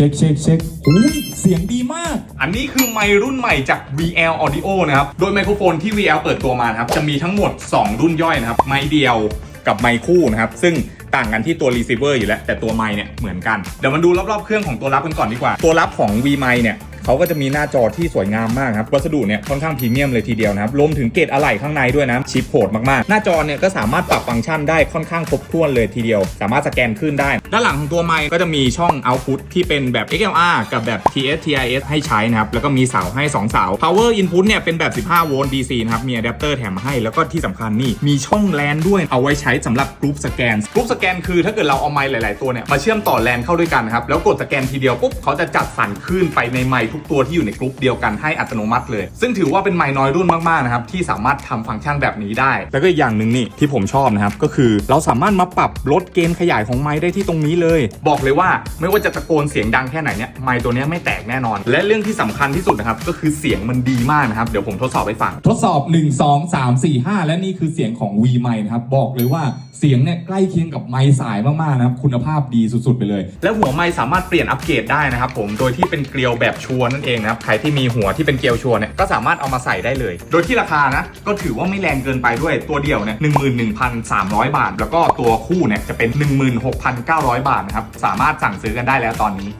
ช็คเช็คเช็คหูยเสียงดีมาก อันนี้คือไมค์รุ่นใหม่จาก VL Audio นะครับ โดยไมโครโฟนที่ VL เปิดตัวมานะครับ จะมีทั้งหมด 2 รุ่นย่อยนะครับ ไมค์เดียวกับไมค์คู่นะครับ ซึ่งต่างกันที่ตัว receiver อยู่แล้ว แต่ตัวไมค์เนี่ยเหมือนกัน เดี๋ยวมาดูรอบๆเครื่องของตัวรับกันก่อนดีกว่า ตัวรับของ V ไมค์เนี่ย เขาก็จะมีหน้าจอที่สวยงามมากครับ วัสดุเนี่ยค่อนข้างพรีเมียมเลยทีเดียวนะครับ รวมถึงเกรดอะไหล่ข้างในด้วยนะ ชิปโหดมากๆ หน้าจอเนี่ยก็สามารถปรับฟังก์ชันได้ค่อนข้างครบถ้วนเลยทีเดียว สามารถสแกนขึ้นได้ ด้านหลังของตัวไมค์ก็จะมีช่อง output ที่เป็นแบบ XLR กับแบบ TS TIS ให้ใช้นะครับ แล้วก็มีเสาให้ 2 เสา power input เนี่ยเป็นแบบ 15 โวลต์ DC นะครับ มีอะแดปเตอร์แถมมาให้ แล้วก็ที่สำคัญนี่มีช่องแลนด้วย เอาไว้ใช้สำหรับกรุ๊ปสแกน กรุ๊ปสแกนคือถ้าเกิดเราเอาไมค์หลาย ๆ ตัวเนี่ยมาเชื่อมต่อแลนเข้าด้วยกันนะครับ แล้วกดสแกนทีเดียวปุ๊บเขาจะจัดสรรคลื่นไปในไมค์ทุกตัวที่อยู่ในกรุ๊ปเดียวกันให้อัตโนมัติเลย ซึ่งถือว่าเป็นไมค์น้อยรุ่นมากๆนะครับที่สามารถทำฟังก์ชันแบบนี้ได้ แล้วก็อีกอย่างหนึ่งนี่ที่ผมชอบนะครับก็คือเราสามารถมาปรับลดเกณฑ์ขยายของไมค์ได้ที่ตรงนี้เลย บอกเลยว่าไม่ว่าจะตะโกนเสียงดังแค่ไหนเนี่ยไมค์ตัวเนี้ยไม่แตกแน่นอน และเรื่องที่สำคัญที่สุดนะครับก็คือเสียงมันดีมากนะครับเดี๋ยวผมทดสอบให้ฟัง ทดสอบ 1 2 3 4 5 และนี่คือเสียงของ V ไมค์นะครับบอกเลยว่าเสียงเนี่ยใกล้เคียงกับไมค์สายมากๆนะครับคุณภาพดีสุดๆไปเลย และหัวไม้สามารถเปลี่ยนอัปเกรดได้นะครับผมโดยที่เป็นเกลียวแบบชัวนั่นเองนะครับใครที่มีหัวที่เป็นเกลียวชัวเนี่ยก็สามารถเอามาใส่ได้เลย โดยที่ราคานะก็ถือว่าไม่แรงเกินไปด้วยตัวเดียวเนี่ย11,300บาท แล้วก็ตัวคู่เนี่ยจะเป็น 16,900 บาทนะครับสามารถสั่งซื้อกันได้แล้วตอนนี้